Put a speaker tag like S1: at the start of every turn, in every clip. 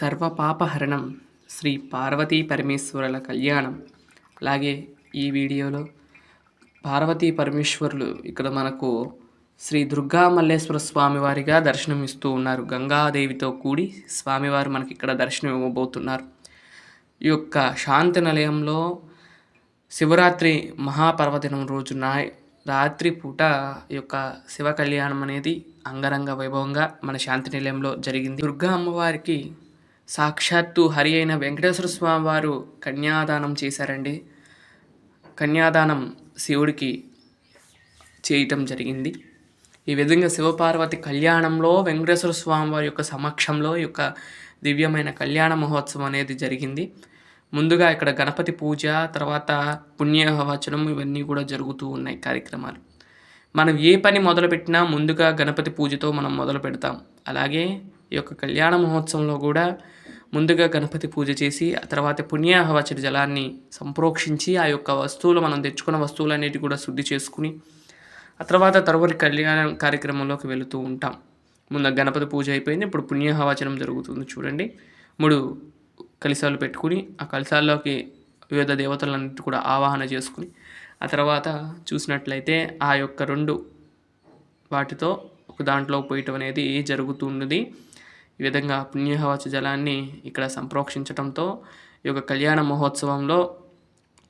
S1: సర్వపాపహరణం శ్రీ పార్వతీ పరమేశ్వరుల కళ్యాణం. అలాగే ఈ వీడియోలో పార్వతీ పరమేశ్వరులు ఇక్కడ మనకు శ్రీ దుర్గా మల్లేశ్వర స్వామివారిగా దర్శనం ఇస్తూ ఉన్నారు. గంగాదేవితో కూడి స్వామివారు మనకి ఇక్కడ దర్శనం ఇవ్వబోతున్నారు. ఈ యొక్క శాంతి నిలయంలో శివరాత్రి మహాపర్వదినం రోజున రాత్రి పూట ఈ యొక్క శివ కళ్యాణం అనేది అంగరంగ వైభవంగా మన శాంతి నిలయంలో జరిగింది. దుర్గా అమ్మవారికి సాక్షాత్తు హరి అయిన వెంకటేశ్వర స్వామి వారు కన్యాదానం చేశారండి. కన్యాదానం శివుడికి చేయటం జరిగింది. ఈ విధంగా శివపార్వతి కళ్యాణంలో వెంకటేశ్వర స్వామి వారి యొక్క సమక్షంలో ఈ యొక్క దివ్యమైన కళ్యాణ మహోత్సవం అనేది జరిగింది. ముందుగా ఇక్కడ గణపతి పూజ తర్వాత పుణ్యవచనం ఇవన్నీ కూడా జరుగుతూ ఉన్నాయి కార్యక్రమాలు. మనం ఏ పని మొదలుపెట్టినా ముందుగా గణపతి పూజతో మనం మొదలు పెడతాం. అలాగే ఈ యొక్క కళ్యాణ మహోత్సవంలో కూడా ముందుగా గణపతి పూజ చేసి ఆ తర్వాత పుణ్యాహవచన జలాన్ని సంప్రోక్షించి ఆ యొక్క వస్తువులు మనం తెచ్చుకున్న వస్తువులన్నిటి కూడా శుద్ధి చేసుకుని ఆ తర్వాత తరువాతి కళ్యాణ కార్యక్రమంలోకి వెళుతూ ఉంటాం. ముందు గణపతి పూజ అయిపోయింది. ఇప్పుడు పుణ్యాహవచనం జరుగుతుంది చూడండి. మూడు కలిశాలు పెట్టుకుని ఆ కలిసాల్లోకి వివిధ దేవతలన్నిటి కూడా ఆవాహన చేసుకుని ఆ తర్వాత చూసినట్లయితే ఆ యొక్క రెండు వాటితో ఒక దాంట్లో పోయటం అనేది జరుగుతున్నది ఈ విధంగా పుణ్యహవచ జలాన్ని ఇక్కడ సంప్రోక్షించడంతో ఈ యొక్క కళ్యాణ మహోత్సవంలో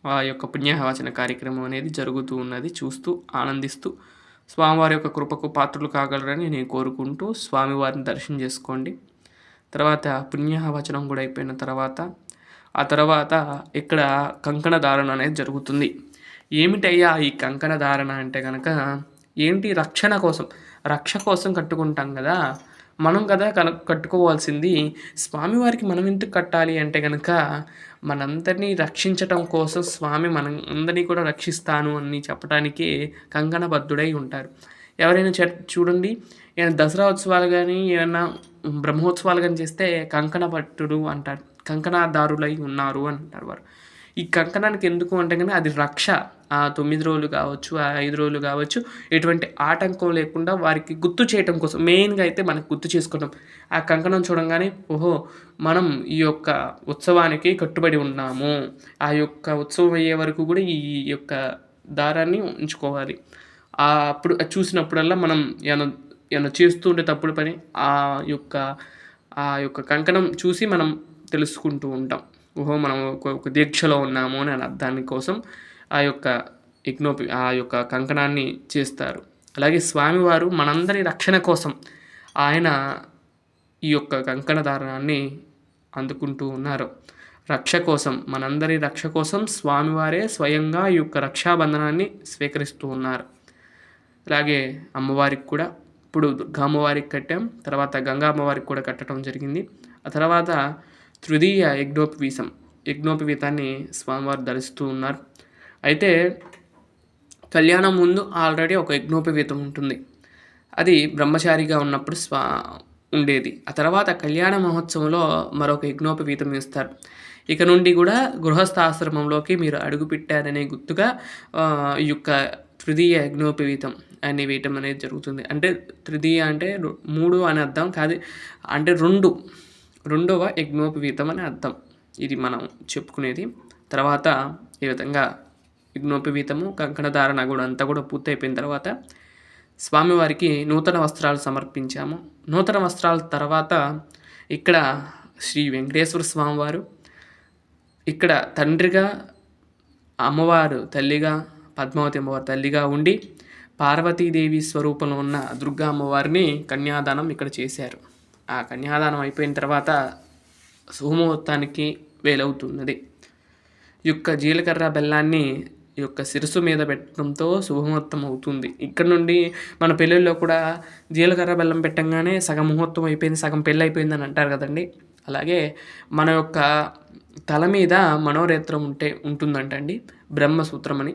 S1: ఆ యొక్క పుణ్యహవచన కార్యక్రమం అనేది జరుగుతూ ఉన్నది. చూస్తూ ఆనందిస్తూ స్వామివారి యొక్క కృపకు పాత్రలు కాగలరని నేను కోరుకుంటూ స్వామివారిని దర్శనం చేసుకోండి. తర్వాత పుణ్యహవచనం కూడా అయిపోయిన తర్వాత ఆ తర్వాత ఇక్కడ కంకణ ధారణ అనేది జరుగుతుంది. ఏమిటయ్యా ఈ కంకణ ధారణ అంటే కనుక ఏంటి రక్షణ కోసం? రక్ష కోసం కట్టుకుంటాం కదా. మనం కదా కన కట్టుకోవాల్సింది స్వామివారికి మనం ఎందుకు కట్టాలి అంటే కనుక మనందరినీ రక్షించటం కోసం స్వామి మనం అందరినీ కూడా రక్షిస్తాను అని చెప్పడానికి కంకణబద్ధుడై ఉంటారు. ఎవరైనా చూడండి ఏమైనా దసరా ఉత్సవాలు కానీ ఏమైనా బ్రహ్మోత్సవాలు కానీ చేస్తే కంకణ భట్టుడు అంటారు. కంకణదారులై ఉన్నారు అని అంటారు వారు. ఈ కంకణానికి ఎందుకు అంటే కానీ అది రక్ష. ఆ తొమ్మిది రోజులు కావచ్చు ఆ ఐదు రోజులు కావచ్చు ఎటువంటి ఆటంకం లేకుండా వారికి గుర్తు చేయటం కోసం మెయిన్గా అయితే మనకు గుర్తు చేసుకుంటాం ఆ కంకణం చూడంగానే ఓహో మనం ఈ యొక్క ఉత్సవానికి కట్టుబడి ఉన్నాము. ఆ యొక్క ఉత్సవం అయ్యే వరకు కూడా ఈ యొక్క దారాన్ని ఉంచుకోవాలి. అప్పుడు చూసినప్పుడల్లా మనం ఏమైనా ఏమైనా చేస్తూ ఉండే తప్పుడు పని ఆ యొక్క ఆ యొక్క కంకణం చూసి మనం తెలుసుకుంటూ ఉంటాం. ఓహో మనం ఒక దీక్షలో ఉన్నాము అని అర్థాన్ని కోసం ఆ యొక్క ఇగ్నోపి ఆ యొక్క కంకణాన్ని చేస్తారు. అలాగే స్వామివారు మనందరి రక్షణ కోసం ఆయన ఈ యొక్క కంకణ దారణాన్ని అందుకుంటూ ఉన్నారు. రక్ష కోసం మనందరి రక్ష కోసం స్వామివారే స్వయంగా ఈ యొక్క రక్షాబంధనాన్ని స్వీకరిస్తూ ఉన్నారు. అలాగే అమ్మవారికి కూడా ఇప్పుడు దుర్గా అమ్మవారికి కట్టాం తర్వాత గంగా అమ్మవారికి కూడా కట్టడం జరిగింది. ఆ తర్వాత తృతీయ యజ్ఞోపవీతం యజ్ఞోపవీతాన్ని స్వామివారు ధరిస్తూ ఉన్నారు. అయితే కళ్యాణం ముందు ఆల్రెడీ ఒక యజ్ఞోపవీతం ఉంటుంది. అది బ్రహ్మచారిగా ఉన్నప్పుడు స్వా ఉండేది. ఆ తర్వాత కళ్యాణ మహోత్సవంలో మరొక యజ్ఞోపవీతం ఇస్తారు ఇక నుండి కూడా గృహస్థాశ్రమంలోకి మీరు అడుగుపెట్టారనే గుర్తుగా ఈ యొక్క తృతీయ యజ్ఞోపవీతం అని వేయటం అనేది జరుగుతుంది. అంటే తృతీయ అంటే మూడు అని అర్థం కాదు. అంటే రెండు రెండవ యజ్ఞోపవీతం అని అర్థం. ఇది మనం చెప్పుకునేది. తర్వాత ఈ విధంగా యజ్ఞోపవీతము కంకణధారణ కూడా అంతా కూడా పూర్తయిపోయిన తర్వాత స్వామివారికి నూతన వస్త్రాలు సమర్పించాము. నూతన వస్త్రాల తర్వాత ఇక్కడ శ్రీ వెంకటేశ్వర స్వామివారు ఇక్కడ తండ్రిగా అమ్మవారు తల్లిగా పద్మావతి అమ్మవారు తల్లిగా ఉండి పార్వతీదేవి స్వరూపంలో ఉన్న దుర్గా అమ్మవారిని కన్యాదానం ఇక్కడ చేశారు. ఆ కన్యాదానం అయిపోయిన తర్వాత శుభముహూర్తానికి వేలవుతున్నది. యొక్క జీలకర్ర బెల్లాన్ని యొక్క శిరస్సు మీద పెట్టడంతో శుభముహూర్తం అవుతుంది. ఇక్కడ నుండి మన పెళ్ళిళ్ళలో కూడా జీలకర్ర బెల్లం పెట్టంగానే సగం ముహూర్తం అయిపోయింది సగం పెళ్ళి అయిపోయింది అని అంటారు కదండి. అలాగే మన యొక్క తల మీద మనోరేత్రం ఉంటే ఉంటుందంటండి బ్రహ్మసూత్రం అని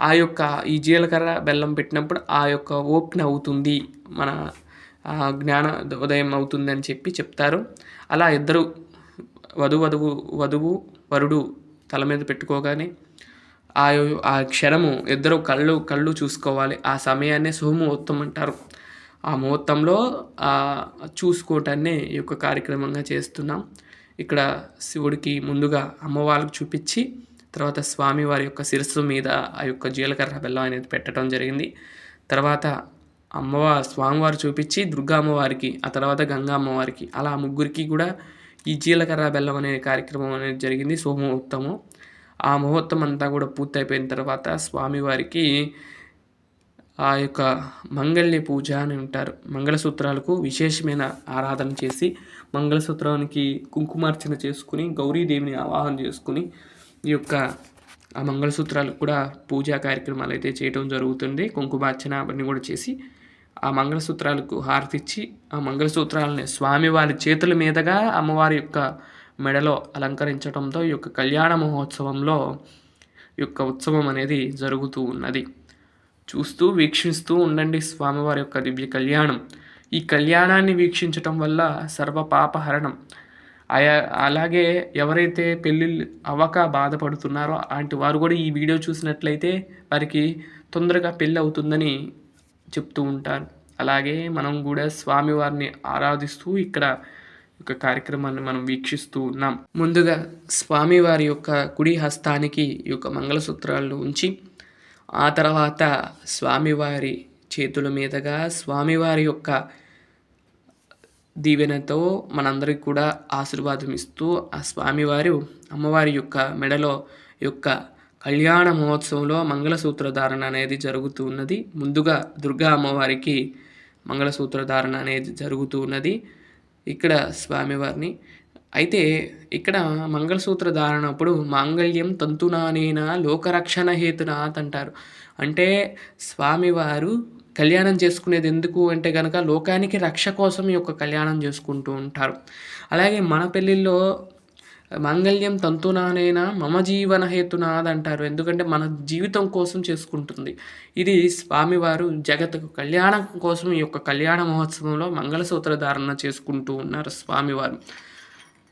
S1: ఆ యొక్క ఈ జీలకర్ర బెల్లం పెట్టినప్పుడు ఆ యొక్క ఓపెన్ అవుతుంది మన జ్ఞాన ఉదయం అవుతుందని చెప్పి చెప్తారు. అలా ఇద్దరు వధు వధువు వధువు వరుడు తల మీద పెట్టుకోగానే ఆ ఆ క్షణము ఇద్దరు కళ్ళు కళ్ళు చూసుకోవాలి. ఆ సమయాన్నే సుముహూర్తం అంటారు. ఆ ముహూర్తంలో చూసుకోవటాన్ని ఈ యొక్క కార్యక్రమంగా చేస్తున్నాం. ఇక్కడ శివుడికి ముందుగా అమ్మవారికి చూపించి తర్వాత స్వామివారి యొక్క శిరస్సు మీద ఆ యొక్క జీలకర్ర బెల్లం అనేది పెట్టడం జరిగింది. తర్వాత అమ్మవారు స్వామివారు చూపించి దుర్గా అమ్మవారికి ఆ తర్వాత గంగా అమ్మవారికి. అలా ముగ్గురికి కూడా ఈ జీలకర్ర బెల్లం అనే కార్యక్రమం అనేది జరిగింది సోమహూర్తము ఆ ముహూర్తం అంతా కూడా పూర్తయిపోయిన తర్వాత స్వామివారికి ఆ యొక్క మంగళ్య పూజ అని ఉంటారు మంగళసూత్రాలకు విశేషమైన ఆరాధన చేసి మంగళసూత్రానికి కుంకుమార్చన చేసుకుని గౌరీదేవిని ఆవాహన చేసుకుని ఈ యొక్క ఆ మంగళసూత్రాలకు కూడా పూజా కార్యక్రమాలు అయితే చేయడం జరుగుతుంది. కుంకుమార్చన అవన్నీ కూడా చేసి ఆ మంగళసూత్రాలకు హారతిచ్చి ఆ మంగళసూత్రాలని స్వామివారి చేతుల మీదుగా అమ్మవారి యొక్క మెడలో అలంకరించడంతో ఈ యొక్క కళ్యాణ మహోత్సవంలో ఈ యొక్క ఉత్సవం అనేది జరుగుతూ ఉన్నది. చూస్తూ వీక్షిస్తూ ఉండండి స్వామివారి యొక్క దివ్య కళ్యాణం. ఈ కళ్యాణాన్ని వీక్షించటం వల్ల సర్వ పాపహరణం. ఆయా అలాగే ఎవరైతే పెళ్ళిళ్ళు అవ్వక బాధపడుతున్నారో అలాంటి వారు కూడా ఈ వీడియో చూసినట్లయితే వారికి తొందరగా పెళ్ళి అవుతుందని చెప్తూ ఉంటారు. అలాగే మనం కూడా స్వామివారిని ఆరాధిస్తూ ఇక్కడ ఒక కార్యక్రమాన్ని మనం వీక్షిస్తూ ఉన్నాం. ముందుగా స్వామివారి యొక్క కుడి హస్తానికి ఈ యొక్క మంగళసూత్రాలను ఉంచి ఆ తర్వాత స్వామివారి చేతుల మీదుగా స్వామివారి యొక్క దీవెనతో మనందరికి కూడా ఆశీర్వాదం ఇస్తూ ఆ స్వామివారు అమ్మవారి యొక్క మెడలో యొక్క కళ్యాణ మహోత్సవంలో మంగళసూత్ర ధారణ అనేది జరుగుతూ ఉన్నది. ముందుగా దుర్గా అమ్మవారికి మంగళసూత్ర ధారణ అనేది జరుగుతూ ఉన్నది. ఇక్కడ స్వామివారిని. అయితే ఇక్కడ మంగళసూత్ర ధారణ అప్పుడు మాంగళ్యం తంతునానేన లోకరక్షణ హేతునాథ్ అంటారు. అంటే స్వామివారు కళ్యాణం చేసుకునేది ఎందుకు అంటే కనుక లోకానికి రక్ష కోసం ఈ యొక్క కళ్యాణం చేసుకుంటూ ఉంటారు. అలాగే మన పెళ్ళిళ్ళలో మాంగళ్యం తంతునానైనా మమ జీవన హేతునాథ్ అంటారు ఎందుకంటే మన జీవితం కోసం చేసుకుంటుంది. ఇది స్వామివారు జగత్కు కళ్యాణం కోసం ఈ యొక్క కళ్యాణ మహోత్సవంలో మంగళసూత్ర ధారణ చేసుకుంటూ ఉన్నారు స్వామివారు.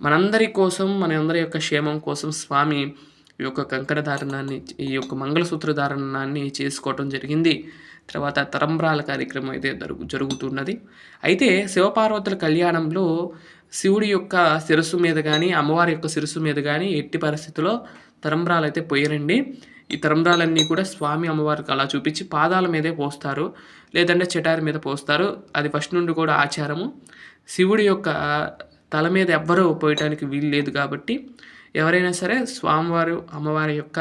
S1: మనందరి కోసం మనందరి యొక్క క్షేమం కోసం స్వామి ఈ యొక్క కంకర ధారణాన్ని ఈ యొక్క మంగళసూత్ర ధారణాన్ని చేసుకోవటం జరిగింది. తర్వాత తరంబ్రాల కార్యక్రమం అయితే జరుగు జరుగుతున్నది. అయితే శివపార్వతుల కళ్యాణంలో శివుడి యొక్క శిరస్సు మీద కానీ అమ్మవారి యొక్క శిరస్సు మీద కానీ ఎట్టి పరిస్థితుల్లో తరంబ్రాలు అయితే పోయరండి. ఈ తరంబ్రాలన్నీ కూడా స్వామి అమ్మవారికి అలా చూపించి పాదాల మీదే పోస్తారు. లేదంటే చెటారి మీద పోస్తారు. అది ఫస్ట్ నుండి కూడా ఆచారము. శివుడి యొక్క తల మీద ఎవ్వరూ పోయటానికి వీలు లేదు కాబట్టి ఎవరైనా సరే స్వామివారు అమ్మవారి యొక్క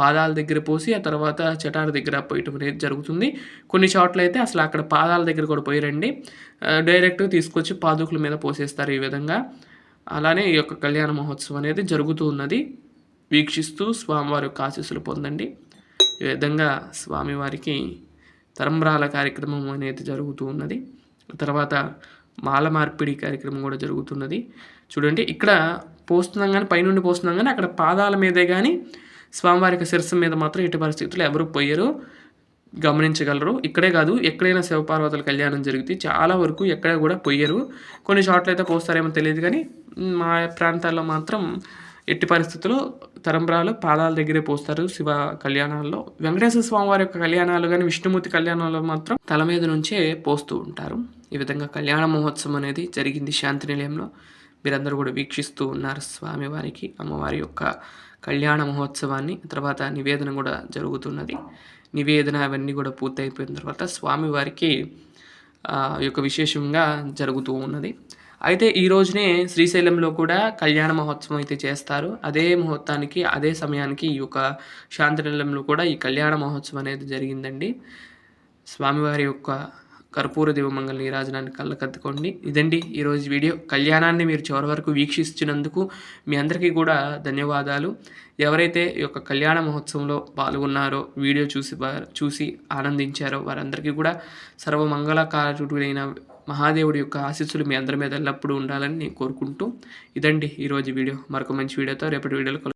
S1: పాదాల దగ్గర పోసి ఆ తర్వాత చటార్ దగ్గర పోయటం అనేది జరుగుతుంది. కొన్ని చోట్ల అయితే అసలు అక్కడ పాదాల దగ్గర కూడా పోయిరండి. డైరెక్ట్గా తీసుకొచ్చి పాదుకుల మీద పోసేస్తారు ఈ విధంగా. అలానే ఈ యొక్క కళ్యాణ మహోత్సవం అనేది జరుగుతూ ఉన్నది. వీక్షిస్తూ స్వామివారి యొక్క ఆశీస్సులు పొందండి. ఈ విధంగా స్వామివారికి తరంబ్రాల కార్యక్రమం అనేది జరుగుతూ ఉన్నది. తర్వాత మాల మార్పిడి కార్యక్రమం కూడా జరుగుతున్నది. చూడండి ఇక్కడ పోస్తున్నాం కానీ పైనుండి పోస్తున్నాం కానీ అక్కడ పాదాల మీదే కానీ స్వామివారికి శిరస్సు మీద మాత్రం ఎట్టి పరిస్థితుల్లో ఎవరు పోయారు గమనించగలరు. ఇక్కడే కాదు ఎక్కడైనా శివపార్వతుల కళ్యాణం జరిగితే చాలా వరకు ఎక్కడ కూడా పోయారు కొన్ని చోట్ల అయితే పోస్తారేమో తెలియదు కానీ మా ప్రాంతాల్లో మాత్రం ఎట్టి పరిస్థితుల్లో తరంబరాలు పాదాల దగ్గరే పోస్తారు శివ కళ్యాణాల్లో. వెంకటేశ్వర స్వామి వారి యొక్క కళ్యాణాలు కానీ విష్ణుమూర్తి కళ్యాణాలు మాత్రం తల మీద నుంచే పోస్తూ ఉంటారు. ఈ విధంగా కళ్యాణ మహోత్సవం అనేది జరిగింది శాంతి నిలయంలో. మీరందరూ కూడా వీక్షిస్తూ ఉన్నారు స్వామివారికి అమ్మవారి యొక్క కళ్యాణ మహోత్సవాన్ని తర్వాత నివేదన కూడా జరుగుతున్నది. నివేదన అవన్నీ కూడా పూర్తయిపోయిన తర్వాత స్వామివారికి యొక్క విశేషంగా జరుగుతూ ఉన్నది. అయితే ఈ రోజునే శ్రీశైలంలో కూడా కళ్యాణ మహోత్సవం అయితే చేస్తారు. అదే ముహూర్తానికి అదే సమయానికి ఈ యొక్క శాంతినిలయంలో కూడా ఈ కళ్యాణ మహోత్సవం అనేది జరిగిందండి. స్వామివారి యొక్క కర్పూర దివమంగళ నీరాజనాన్ని కళ్ళకత్తుకోండి. ఇదండి ఈరోజు వీడియో. కళ్యాణాన్ని మీరు చివరి వరకు వీక్షించినందుకు మీ అందరికీ కూడా ధన్యవాదాలు. ఎవరైతే ఈ యొక్క కళ్యాణ మహోత్సవంలో పాల్గొన్నారో వీడియో చూసి చూసి ఆనందించారో వారందరికీ కూడా సర్వమంగళకారుడైన మహాదేవుడి యొక్క ఆశీస్సులు మీ అందరి మీద ఎల్లప్పుడూ ఉండాలని నేను కోరుకుంటూ ఇదండి ఈరోజు వీడియో. మరొక మంచి వీడియోతో రేపటి వీడియోలో